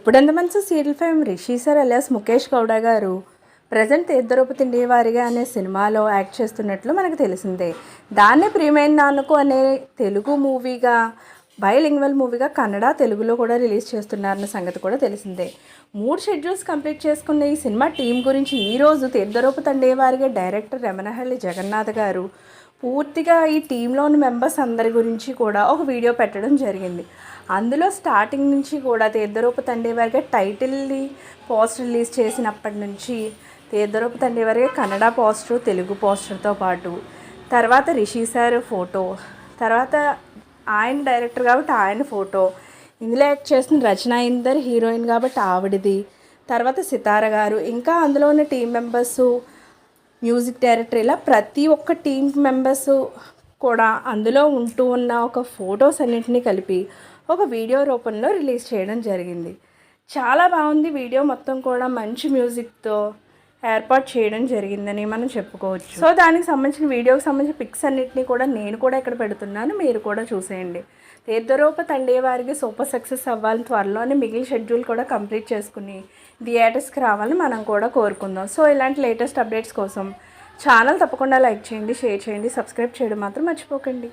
Guppedantha Manasu serial fame Rishi sir alias Mukesh Gowda garu. Present తీర్థరూప తిండి వారిగా అనే సినిమాలో యాక్ట్ చేస్తున్నట్లు మనకు తెలిసిందే. దాన్నే ప్రియమైన నాన్నకు అనే తెలుగు మూవీగా బైలింగ్వల్ మూవీగా కన్నడ తెలుగులో కూడా రిలీజ్ చేస్తున్నారన్న సంగతి కూడా తెలిసిందే. మూడు షెడ్యూల్స్ కంప్లీట్ చేసుకున్న ఈ సినిమా టీం గురించి ఈరోజు తీర్థరూపు తండే వారిగా డైరెక్టర్ రమణహల్లి జగన్నాథ్ గారు పూర్తిగా ఈ టీంలో ఉన్న మెంబర్స్ అందరి గురించి కూడా ఒక వీడియో పెట్టడం జరిగింది. అందులో స్టార్టింగ్ నుంచి కూడా తీర్థరూప తండ్రి వారిగా టైటిల్ని పోస్టర్ రిలీజ్ చేసినప్పటి నుంచి తీర్థరూప తండ్రి వారిగా కన్నడ పోస్టర్ తెలుగు పోస్టర్తో పాటు. తర్వాత రిషి సార్ ఫోటో. తర్వాత ఆయన డైరెక్టర్ కాబట్టి ఆయన ఫోటో. ఇందులో యాక్ట్ చేసిన రచన ఇందర్ హీరోయిన్ కాబట్టి ఆవిడది. తర్వాత సితార గారు. ఇంకా అందులో ఉన్న టీం మెంబర్సు మ్యూజిక్ డైరెక్టర్ ఇలా ప్రతి ఒక్క టీం మెంబర్స్ కూడా అందులో ఉంటూ ఉన్న ఒక ఫొటోస్ అన్నింటినీ కలిపి ఒక వీడియో రూపంలో రిలీజ్ చేయడం జరిగింది. చాలా బాగుంది వీడియో. మొత్తం కూడా మంచి మ్యూజిక్తో ఏర్పాటు చేయడం జరిగిందని మనం చెప్పుకోవచ్చు. సో దానికి సంబంధించిన వీడియోకి సంబంధించిన పిక్స్ అన్నింటినీ కూడా నేను కూడా ఇక్కడ పెడుతున్నాను. మీరు కూడా చూసేయండి. తీర్థరూప తండే వారికి సూపర్ సక్సెస్ అవ్వాలని త్వరలోనే మిగిలిన షెడ్యూల్ కూడా కంప్లీట్ చేసుకుని థియేటర్స్కి రావాలని మనం కూడా కోరుకుందాం. సో ఇలాంటి లేటెస్ట్ అప్డేట్స్ కోసం ఛానల్ తప్పకుండా లైక్ చేయండి షేర్ చేయండి సబ్స్క్రైబ్ చేయడం మాత్రం మర్చిపోకండి.